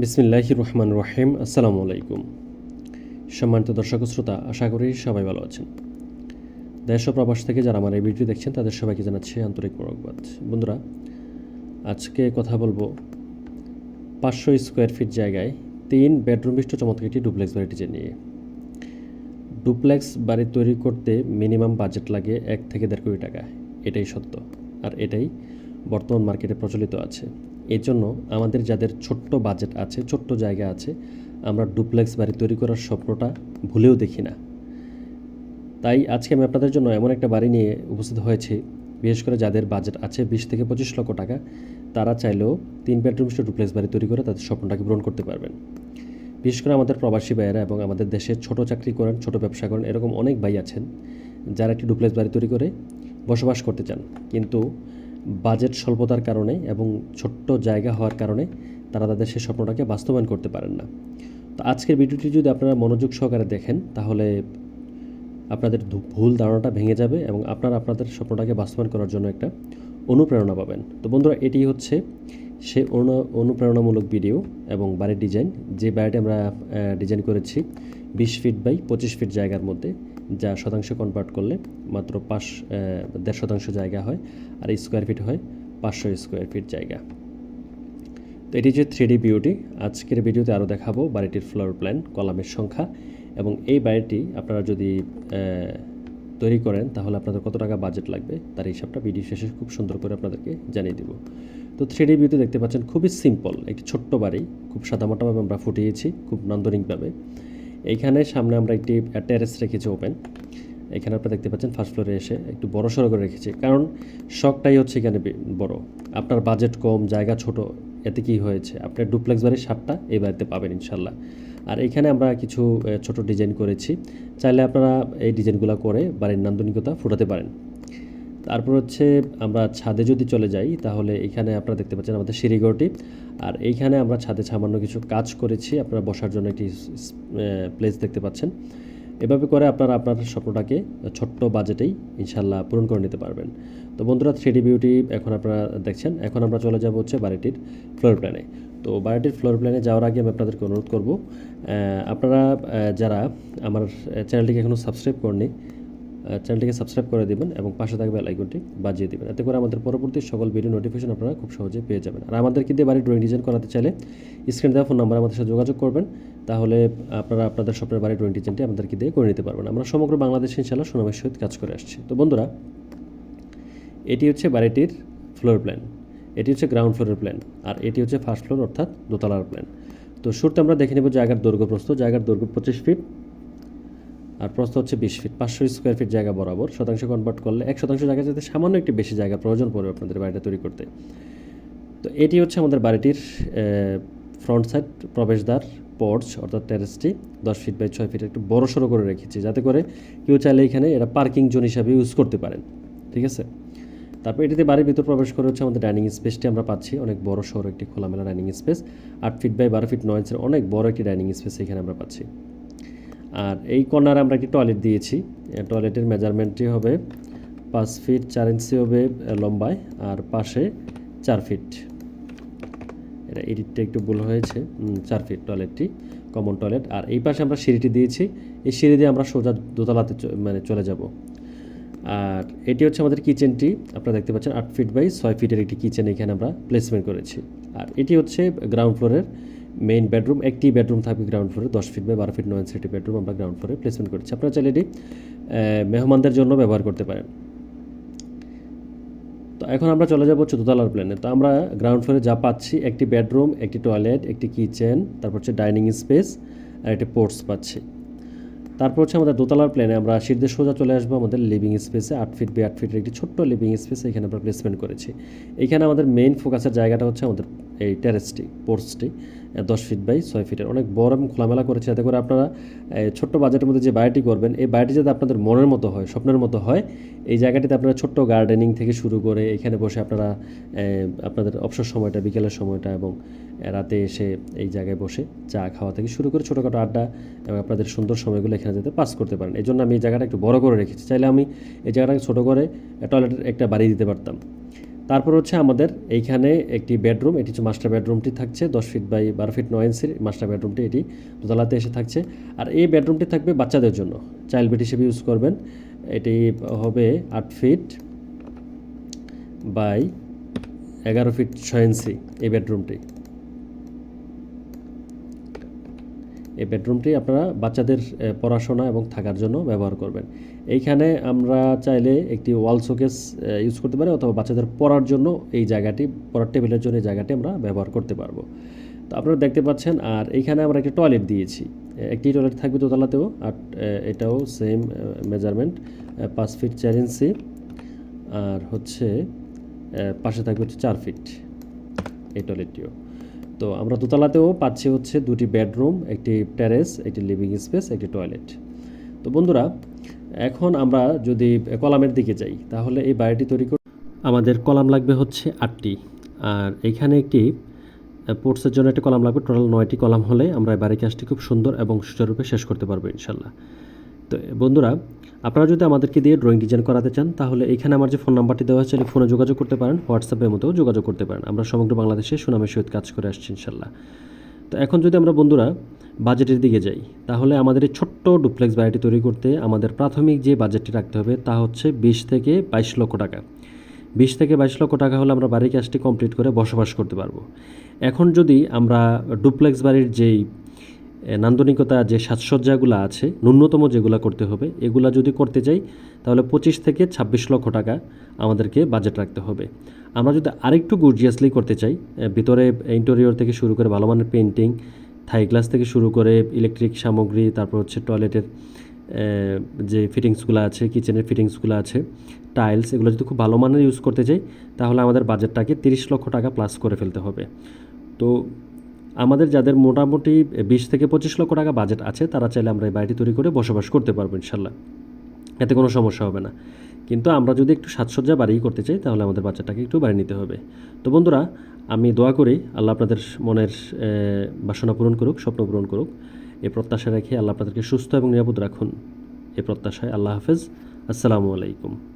বিসমিল্লাহ রহমান রহিম। আসসালামু আলাইকুম। সম্মানিত দর্শক শ্রোতা, আশা করি সবাই ভালো আছেন। দেশ প্রবাস থেকে যারা আমার এই ভিডিও দেখছেন, তাদের সবাইকে জানাচ্ছি আন্তরিক মোরকবাদ বন্ধুরা, আজকে কথা বলব পাঁচশো স্কোয়ার ফিট জায়গায় তিন বেডরুম বিশিষ্ট চমৎকার একটি ডুপ্লেক্স বাড়িটি যে নিয়ে। ডুপ্লেক্স বাড়ি তৈরি করতে মিনিমাম বাজেট লাগে এক থেকে দেড় কোটি টাকা। এটাই সত্য। আর এটাই বর্তমান মার্কেটে প্রচলিত আছে। এই জন্য আমাদের যাদের ছোট্ট বাজেট আছে, ছোট্ট জায়গা আছে, আমরা ডুপ্লেক্স বাড়ি তৈরি করার স্বপ্নটা ভুলেও দেখি না। তাই আজকে আমি আপনাদের জন্য এমন একটা বাড়ি নিয়ে উপস্থিত হয়েছি, বিশেষ করে যাদের বাজেট আছে বিশ থেকে পঁচিশ লক্ষ টাকা, তারা চাইলেও তিন বেডরুম ডুপ্লেক্স বাড়ি তৈরি করে তাদের স্বপ্নটাকে পূরণ করতে পারবেন। বিশেষ করে আমাদের প্রবাসী ভাইয়েরা এবং আমাদের দেশে ছোট চাকরি করেন, ছোট ব্যবসা করেন, এরকম অনেক ভাই আছেন, যারা একটি ডুপ্লেক্স বাড়ি তৈরি করে বসবাস করতে চান। কিন্তু বাজেট স্বল্পতার কারণে এবং ছোট্ট জায়গা হওয়ার কারণে তারা তাদের সেই স্বপ্নটাকে বাস্তবায়ন করতে পারেন না। তো আজকের ভিডিওটি যদি আপনারা মনোযোগ সহকারে দেখেন, তাহলে আপনাদের ভুল ধারণাটা ভেঙে যাবে এবং আপনারা আপনাদের স্বপ্নটাকে বাস্তবায়ন করার জন্য একটা অনুপ্রেরণা পাবেন। তো বন্ধুরা, এটি হচ্ছে সে অনু, অনুপ্রেরণামূলক ভিডিও এবং বাড়ির ডিজাইন। যে বাড়িটি আমরা ডিজাইন করেছি, বিশ ফিট বাই পঁচিশ ফিট জায়গার মধ্যে। যা শতাংশে কনভার্ট করলে মাত্র পাঁচ দেড় শতাংশ জায়গা হয় আর স্কোয়ার ফিট হয় পাঁচশো স্কোয়ার ফিট জায়গা। তো এটি হচ্ছে থ্রি বিউটি আজকের ভিডিওতে আরও দেখাবো বাড়িটির ফ্লোর প্ল্যান কলামের সংখ্যা এবং এই বাড়িটি আপনারা যদি তৈরি করেন তাহলে আপনাদের কত টাকা বাজেট লাগবে তার হিসাবটা ভিডিও শেষে খুব সুন্দর করে আপনাদেরকে জানিয়ে দিব। তো থ্রি ডি ভিউতে দেখতে পাচ্ছেন খুবই সিম্পল একটি ছোট্ট বাড়ি, খুব সাদামাটাভাবে আমরা ফুটিয়েছি, খুব নান্দনিকভাবে। এইখানে সামনে আমরা একটি টেরেস রেখেছি ওপেন এখানে আপনারা দেখতে পাচ্ছেন ফার্স্ট ফ্লোরে এসে একটু বড় সড়ো করে রেখেছি। কারণ শখটাই হচ্ছে এখানে বড়। আপনার বাজেট কম, জায়গা ছোট, এতে কি হয়েছে? আপনার ডুপ্লেক্স বাড়ির সাতটা, এই বাড়িতে পাবেন ইনশাল্লাহ। আর এখানে আমরা কিছু ছোট ডিজাইন করেছি। চাইলে আপনারা এই ডিজাইনগুলো করে বাড়ির নান্দনিকতা ফুটাতে পারেন। তারপর হচ্ছে আমরা ছাদে যদি চলে যাই, তাহলে এখানে আপনারা দেখতে পাচ্ছেন আমাদের সিঁড়িঘরটি আর এইখানে আমরা ছাদে সামান্য কিছু কাজ করেছি, আপনারা বসার জন্য একটি প্লেস দেখতে পাচ্ছেন। এভাবে করে আপনারা আপনার স্বপ্নটাকে ছোট্ট বাজেটেই ইনশাল্লাহ পূরণ করে নিতে পারবেন। তো বন্ধুরা থ্রি বিউটি এখন আপনারা দেখছেন। এখন আমরা চলে যাব হচ্ছে বাড়িটির ফ্লোর প্ল্যানে তো বাড়িটির ফ্লোর প্ল্যানে যাওয়ার আগে আমি আপনাদেরকে অনুরোধ করব আপনারা যারা আমার চ্যানেলটিকে এখনও সাবস্ক্রাইব করেনি চ্যানেলটিকে সাবস্ক্রাইব করে দিবেন এবং পাশে থাকবে আইকনটি বাজিয়ে দিবেন। এতে করে আমাদের পরবর্তী সকল ভিডিও নোটিফিকেশন আপনারা খুব সহজে পেয়ে যাবেন। আর আমাদেরকে দিয়ে বাড়ির ড্রয়িং ডিজাইন করাতে চাইলে স্ক্রিন দেওয়া ফোন নাম্বার আমাদের সাথে যোগাযোগ করবেন। তাহলে আপনারা আপনাদের স্বপ্নের বাড়ির ড্রয়িং ডিজাইনটি আমাদেরকে দিয়ে করে নিতে পারবেন। আমরা সমগ্র বাংলাদেশে ইনশাল্লাহ সুনামের সহিত কাজ করে আসছি। তো বন্ধুরা, এটি হচ্ছে বাড়িটির ফ্লোর প্ল্যান এটি হচ্ছে গ্রাউন্ড ফ্লোরের প্ল্যান আর এটি হচ্ছে ফার্স্ট ফ্লোর অর্থাৎ দোতলার প্ল্যান তো শুরুতে আমরা দেখে নেব জায়গার দৈর্ঘ্য প্রস্থ। জায়গার দৈর্ঘ্য পঁচিশ ফিট আর প্রস্থ হচ্ছে বিশ ফিট পাঁচশো স্কোয়ার ফিট জায়গা বরাবর। শতাংশ কনভার্ট করলে এক শতাংশ জায়গা যাতে সামান্য একটি বেশি জায়গা প্রয়োজন পড়বে আপনাদের বাড়িটা তৈরি করতে। তো এটি হচ্ছে আমাদের বাড়িটির ফ্রন্ট সাইড প্রবেশদ্বার পোর্চ অর্থাৎ টেরেসটি দশ ফিট বাই ছয় ফিট একটু বড় সড়ো করে রেখেছি, যাতে করে কেউ চাইলে এখানে এটা পার্কিং জোন হিসাবে ইউজ করতে পারেন, ঠিক আছে? তারপর এটিতে বাড়ির ভিতর প্রবেশ করে হচ্ছে আমাদের ডাইনিং স্পেসটি আমরা পাচ্ছি, অনেক বড় সড়ো একটি খোলামেলা ডাইনিং স্পেস আট ফিট বাই বারো ফিট নয় অনেক বড় একটি ডাইনিং স্পেস এখানে আমরা পাচ্ছি। আর এই কর্নারে আমরা একটি টয়লেট দিয়েছি। টয়লেটের মেজারমেন্টটি হবে পাঁচ ফিট চার ইঞ্চি হবে লম্বায় আর পাশে চার ফিট এটা এডিটটা একটু ভুল হয়েছে। চার ফিট টয়লেটটি কমন টয়লেট আর এই পাশে আমরা সিঁড়িটি দিয়েছি। এই সিঁড়ি দিয়ে আমরা সোজা দোতলাতে মানে চলে যাব। আর এটি হচ্ছে আমাদের কিচেনটি আপনারা দেখতে পাচ্ছেন আট ফিট বাই ছয় ফিটের একটি কিচেন এখানে আমরা প্লেসমেন্ট করেছি। আর এটি হচ্ছে গ্রাউন্ড ফ্লোরের মেইন বেডরুম একটি বেডরুম থাকবে গ্রাউন্ড ফ্লোরে দশ ফিট বাই বারো ফিট নয় সেটি বেডরুম আমরা গ্রাউন্ড ফ্লোরে প্লেসমেন্ট করেছি। আপনারা চাইলে এটি মেহমানদের জন্য ব্যবহার করতে পারেন। তো এখন আমরা চলে যাব দোতলার প্ল্যানে তো আমরা গ্রাউন্ড ফ্লোরে যা পাচ্ছি, একটি বেডরুম একটি টয়লেট একটি কিচেন তারপর হচ্ছে ডাইনিং স্পেস আর একটি পোর্টস পাচ্ছি। তারপর হচ্ছে আমাদের দোতলার প্ল্যানে আমরা সিদ্ধে সোজা চলে আসব আমাদের লিভিং স্পেসে আট ফিট বাই আট ফিটের একটি ছোট্ট লিভিং স্পেসে এখানে আমরা প্লেসমেন্ট করেছি। এখানে আমাদের মেইন ফোকাসের জায়গাটা হচ্ছে আমাদের এই টেরেসটি পোর্টসটি দশ ফিট বাই ছয় ফিটের অনেক বড় এবং খোলামেলা করেছে। যাতে করে আপনারা ছোট্ট বাজেটের মধ্যে যে বাড়িটি করবেন, এই বাড়িটি যাতে আপনাদের মনের মতো হয়, স্বপ্নের মতো হয়, এই জায়গাটিতে আপনারা ছোট্ট গার্ডেনিং থেকে শুরু করে এখানে বসে আপনারা আপনাদের অবসর সময়টা, বিকেলের সময়টা এবং রাতে এসে এই জায়গায় বসে চা খাওয়া থেকে শুরু করে ছোটোখাটো আড্ডা এবং আপনাদের সুন্দর সময়গুলো এখানে যাতে পাস করতে পারেন। এই জন্য আমি এই জায়গাটা একটু বড় করে রেখেছি। চাইলে আমি এই জায়গাটাকে ছোটো করে টয়লেটের একটা বাড়ি দিতে পারতাম। তারপর হচ্ছে আমাদের এইখানে একটি বেডরুম, এটি হচ্ছে মাস্টার বেডরুমটি থাকছে, দশ ফিট বাই বারো ফিট নয় ইঞ্চির মাস্টার বেডরুমটি এটি, দোতলাতে এসে থাকছে। আর এই বেডরুমটি থাকবে বাচ্চাদের জন্য চাইল্ড বেড হিসেবে ইউজ করবেন। এটি হবে আট ফিট বাই এগারো ফিট ছয় ইঞ্চি এই বেডরুমটি এই বেডরুমটি আপনারা বাচ্চাদের পড়াশোনা এবং থাকার জন্য ব্যবহার করবেন। এইখানে আমরা চাইলে একটি ওয়াল শোকেস ইউজ করতে পারি অথবা বাচ্চাদের পড়ার জন্য এই জায়গাটি, পড়ার টেবিলের জন্য এই জায়গাটি আমরা ব্যবহার করতে পারব। তো আপনারা দেখতে পাচ্ছেন, আর এইখানে আমরা একটি টয়লেট দিয়েছি। একটি টয়লেট থাকবে দোতলাতেও, আর এটাও সেম মেজারমেন্ট পাঁচ ফিট চার ইঞ্চি, আর হচ্ছে পাশে থাকবে হচ্ছে চার ফিট এই টয়লেটটিও। তো আমরা দোতলাতেও পাচ্ছি হচ্ছে দুটি বেডরুম, একটি টেরেস একটি লিভিং স্পেস একটি টয়লেট তো বন্ধুরা, এখন আমরা যদি কলামের দিকে যাই, তাহলে এই বাড়িটি তৈরি করে আমাদের কলাম লাগবে হচ্ছে আটটি। আর এখানে একটি পোর্টসের জন্য একটি কলাম লাগবে। টোটাল নয়টি কলাম হলে আমরা এই বাড়ি কাজটি খুব সুন্দর এবং সুচারুরূপে শেষ করতে পারব ইনশাল্লাহ। তো বন্ধুরা আপনারা যদি আমাদেরকে দিয়ে ড্রয়িং ডিজাইন করাতে চান, তাহলে এখানে আমার যে ফোন নাম্বারটি দেওয়া আছে ফোনে যোগাযোগ করতে পারেন হোয়াটসঅ্যাপের মতো যোগাযোগ করতে পারেন। আমরা সমগ্র বাংলাদেশে সুনামের সহিত কাজ করে আসছি ইনশাল্লাহ তো এখন যদি আমরা বন্ধুরা বাজেটের দিকে যাই, তাহলে আমাদের এই ছোট্ট ডুপ্লেক্স বাড়িটি তৈরি করতে আমাদের প্রাথমিক যে বাজেটটি রাখতে হবে, তা হচ্ছে বিশ থেকে বাইশ লক্ষ টাকা। বিশ থেকে বাইশ লক্ষ টাকা হলে আমরা বাড়ির কাজটি কমপ্লিট করে বসবাস করতে পারব। এখন যদি আমরা ডুপ্লেক্স বাড়ির যেই নান্দনিকতা যে সাজসজ্জাগুলো আছে, ন্যূনতম যেগুলো করতে হবে, এগুলো যদি করতে চাই তাহলে পঁচিশ থেকে ছাব্বিশ লক্ষ টাকা আমাদেরকে বাজেট রাখতে হবে। আমরা যদি আরেকটু গর্জিয়াসলি করতে চাই ভিতরে ইন্টেরিয়র থেকে শুরু করে ভালো মানের পেন্টিং থাই গ্লাস থেকে শুরু করে ইলেকট্রিক সামগ্রী, তারপর হচ্ছে টয়লেটের যে ফিটিংসগুলো আছে কিচেনের ফিটিংসগুলো আছে টাইলস এগুলো যদি খুব ভালো মানের ইউজ করতে চাই, তাহলে আমাদের বাজেটটাকে তিরিশ লক্ষ টাকা প্লাস করে ফেলতে হবে। তো আমাদের যাদের মোটামুটি বিশ থেকে পঁচিশ লক্ষ টাকা বাজেট আছে, তারা চাইলে আমরা এই বাড়িটি তৈরি করে বসবাস করতে পারব ইনশাল্লাহ। এতে কোনো সমস্যা হবে না। কিন্তু আমরা যদি একটু সাজসজ্জা বাড়িয়ে করতে চাই, তাহলে আমাদের বাচ্চাটাকে একটু বাড়িয়ে নিতে হবে। তো বন্ধুরা, আমি দোয়া করি আল্লাহ আপনাদের মনের বাসনা পূরণ করুক, স্বপ্ন পূরণ করুক। এই প্রত্যাশা রেখে আল্লাহ আপনাদেরকে সুস্থ এবং নিরাপদ রাখুন। এ প্রত্যাশায় আল্লাহ হাফেজ। আসসালামু আলাইকুম।